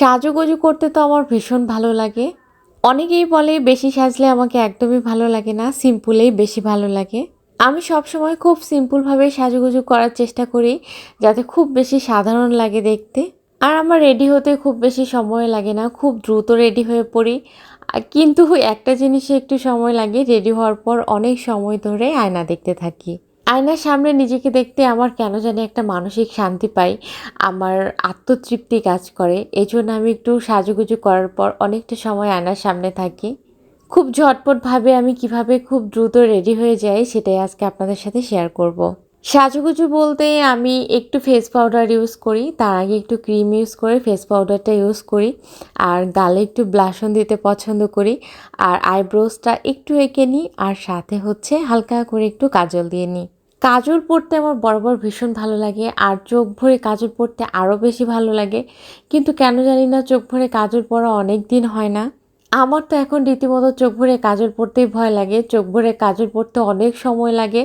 সাজুগুজু করতে তো আমার ভীষণ ভালো লাগে। অনেকেই বলে বেশি সাজলে আমাকে একদমই ভালো লাগে না, সিম্পলেই বেশি ভালো লাগে। আমি সবসময় খুব সিম্পলভাবে সাজুগুজু করার চেষ্টা করি, যাতে খুব বেশি সাধারণ লাগে দেখতে। আর আমার রেডি হতে খুব বেশি সময় লাগে না, খুব দ্রুত রেডি হয়ে পড়ি। কিন্তু একটা জিনিসে একটু সময় লাগে, রেডি হওয়ার পর অনেক সময় ধরে আয়না দেখতে থাকি। আয়নার সামনে নিজেকে দেখতে আমার কেন জানি একটা মানসিক শান্তি পাই, আমার আত্মতৃপ্তি কাজ করে। এই জন্য আমি একটু সাজুগুজু করার পর অনেকটা সময় আয়নার সামনে থাকি। খুব ঝটপটভাবে আমি কীভাবে খুব দ্রুত রেডি হয়ে যাই সেটাই আজকে আপনাদের সাথে শেয়ার করব। সাজুগুজু বলতে আমি একটু ফেস পাউডার ইউজ করি, তার আগে একটু ক্রিম ইউজ করে ফেস পাউডারটা ইউজ করি, আর গালে একটু ব্লাশন দিতে পছন্দ করি, আর আইব্রোসটা একটু এঁকে নিই, আর সাথে হচ্ছে হালকা করে একটু কাজল দিয়ে নিই। কাজল পরতে আমার বরাবর ভীষণ ভালো লাগে, আর চোখ ভরে কাজল পরতে আরও বেশি ভালো লাগে। কিন্তু কেন জানি না চোখ ভরে কাজল পরা অনেক দিন হয় না। আমার তো এখন রীতিমতো চোখ ভরে কাজল পরতেই ভয় লাগে, চোখ ভরে কাজল পরতে অনেক সময় লাগে।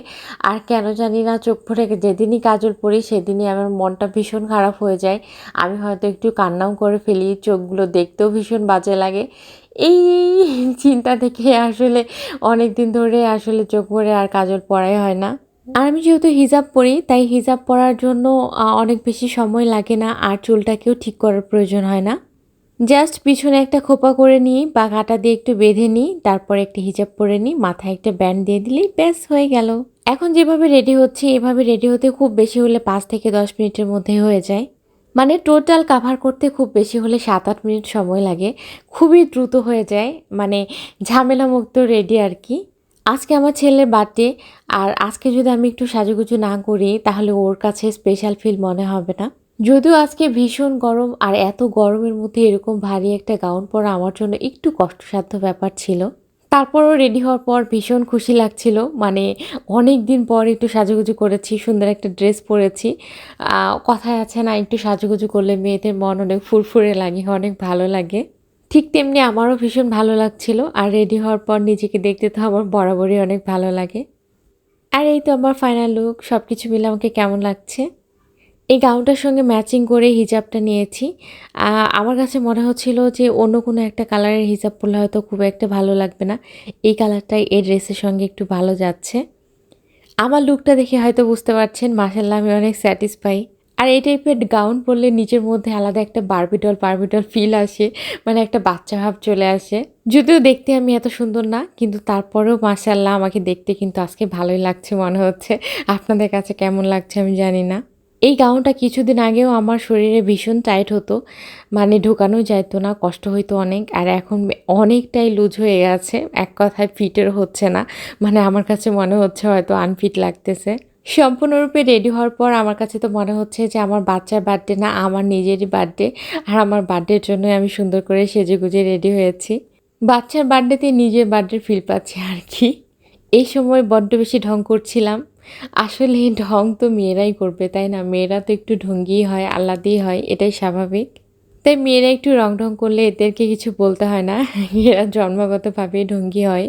আর কেন জানি না চোখ ভরে যেদিনই কাজল পরি সেদিনই আমার মনটা ভীষণ খারাপ হয়ে যায়। আমি হয়তো একটু কান্নাও করে ফেলি, চোখগুলো দেখতেও ভীষণ বাজে লাগে। এই চিন্তা থেকে আসলে অনেক দিন ধরে আসলে চোখ ভরে আর কাজল পরাই হয় না। আর আমি যেহেতু হিজাব পরি, তাই হিজাব পরার জন্য অনেক বেশি সময় লাগে না আর চুলটাকেও ঠিক করার প্রয়োজন হয় না। জাস্ট পিছনে একটা খোপা করে নিই বা কাটা দিয়ে একটু বেঁধে নিই, তারপর একটা হিজাব পরে নিই, মাথায় একটা ব্যান্ড দিয়ে দিলেই ব্যাস হয়ে গেল। এখন যেভাবে রেডি হচ্ছে, এভাবে রেডি হতে খুব বেশি হলে পাঁচ থেকে দশ মিনিটের মধ্যে হয়ে যায়। মানে টোটাল কাভার করতে খুব বেশি হলে সাত আট মিনিট সময় লাগে। খুবই দ্রুত হয়ে যায় মানে ঝামেলামুক্ত রেডি আর কি। আজকে আমার ছেলের বার্থডে আর আজকে যদি আমি একটু সাজুগুজু না করি, তাহলে ওর কাছে স্পেশাল ফিল মনে হবে না। যদিও আজকে ভীষণ গরম, আর এত গরমের মধ্যে এরকম ভারী একটা গাউন পরা আমার জন্য একটু কষ্টসাধ্য ব্যাপার ছিল। তারপরও রেডি হওয়ার পর ভীষণ খুশি লাগছিল মানে অনেক দিন পর একটু সাজুগুজু করেছি, সুন্দর একটা ড্রেস পরেছি। কথায় আছে না, একটু সাজুগুজু করলে মেয়েদের মন অনেক ফুরফুরে লাগে, অনেক ভালো লাগে। ঠিক তেমনি আমারও ভীষণ ভালো লাগছিল আর রেডি হওয়ার পর নিজেকে দেখতে তো আমার বরাবরই অনেক ভালো লাগে। আর এই তো আমার ফাইনাল লুক সব কিছু মিলে আমাকে কেমন লাগছে? এই গাউনটার সঙ্গে ম্যাচিং করে হিজাবটা নিয়েছি। আমার কাছে মনে হচ্ছিল যে অন্য কোনো একটা কালারের হিজাব পরলে হয়তো খুব একটা ভালো লাগবে না। এই কালারটাই এই ড্রেসের সঙ্গে একটু ভালো যাচ্ছে। আমার লুকটা দেখে হয়তো বুঝতে পারছেন মাসাল্লাহ আমি অনেক স্যাটিসফাই আর এই টাইপের গাউন পরলে নিজের মধ্যে আলাদা একটা বারবিডল বারবিডল ফিল আসে মানে একটা বাচ্চা ভাব চলে আসে। যদিও দেখতে আমি এত সুন্দর না, কিন্তু তারপরেও মাসাল্লাহ আমাকে দেখতে কিন্তু আজকে ভালোই লাগছে মনে হচ্ছে। আপনাদের কাছে কেমন লাগছে আমি জানি না। এই গাউনটা কিছুদিন আগেও আমার শরীরে ভীষণ টাইট হতো মানে ঢোকানো যাইতো না, কষ্ট হইতো অনেক, আর এখন অনেকটাই লুজ হয়ে গেছে, এক কথায় ফিটের হচ্ছে না মানে আমার কাছে মনে হচ্ছে হয়তো আনফিট লাগতেছে। সম্পূর্ণরূপে রেডি হওয়ার পর আমার কাছে তো মনে হচ্ছে যে আমার বাচ্চার বার্থডে না, আমার নিজেরই বার্থডে আর আমার বার্থডের জন্যই আমি সুন্দর করে সেজে গুজে রেডি হয়েছি। বাচ্চার বার্থডেতে নিজের বার্থডের ফিল পাচ্ছি আর কি। এই সময় বড্ড বেশি ঢং করছিলাম। আসলে ঢং তো মেয়েরাই করবে, তাই না? মেয়েরা তো একটু ঢঙ্গি হয় আহ্লাদি হয়, এটাই স্বাভাবিক। তাই মেয়েরা একটু রং ঢং করলে এদেরকে কিছু বলতে হয় না। এরা জন্মগতভাবেই ঢঙ্গি হয়।